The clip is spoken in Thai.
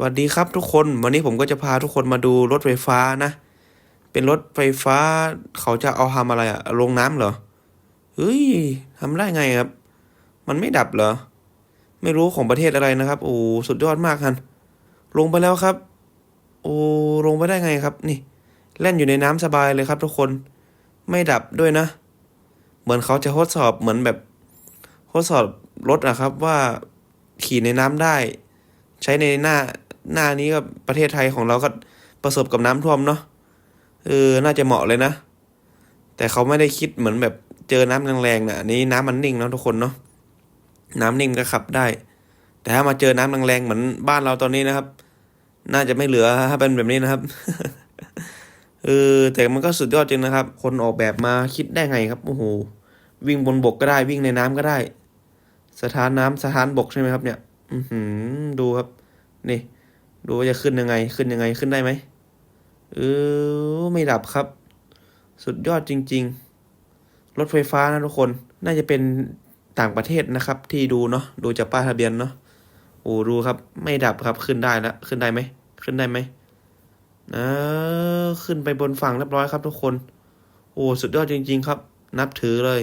สวัสดีครับทุกคนวันนี้ผมก็จะพาทุกคนมาดูรถไฟฟ้านะ เป็นรถไฟฟ้าเขาจะเอาทำอะไรอะลงน้ำเหรอเฮ้ยทำได้ไงครับ มันไม่ดับเหรอ ไม่รู้ของประเทศอะไรนะครับ โอ้สุดยอดมากคันลงไปแล้วครับ โอ้ลงไปได้ไงครับ นี่เล่นอยู่ในน้ำสบายเลยครับ ทุกคนไม่ดับด้วยนะ เหมือนเขาจะทดสอบเหมือนแบบทดสอบรถอะครับว่าขี่ในน้ำได้ ใช้ในหน้า หน้านี้ก็ประเทศไทยของเราก็ประสบกับน้ำท่วมเนาะเออ น่าจะเหมาะเลยนะ แต่เขาไม่ได้คิดเหมือนแบบเจอน้ำแรงๆนะอันนี้น้ำมันนิ่งเนาะทุกคนเนาะน้ำนิ่งก็ขับได้ แต่ถ้ามาเจอน้ำแรงๆเหมือนบ้านเราตอนนี้นะครับ น่าจะไม่เหลือถ้าเป็นแบบนี้นะครับเออแต่มันก็สุดยอดจริงนะครับ คนออกแบบมาคิดได้ไงครับโอ้โหวิ่งบนบกก็ได้วิ่งในน้ำก็ได้ สถานน้ำสถานบกใช่ไหมครับเนี่ย อือหือดูครับ นี่ ดูว่าจะขึ้นยังไง ขึ้นยังไง ขึ้นได้ไหมเออไม่ดับครับ สุดยอดจริง ๆ รถไฟฟ้านะทุกคน น่าจะเป็นต่างประเทศนะครับ ที่ดูเนาะ ดูจากป้ายทะเบียนเนาะ โอ้ดูครับ ไม่ดับครับ ขึ้นได้แล้ว ขึ้นได้ไหม ขึ้นได้ไหมเออขึ้นไปบนฝั่งเรียบร้อยครับทุกคน โอ้ สุดยอดจริง ๆ ครับ นับถือเลย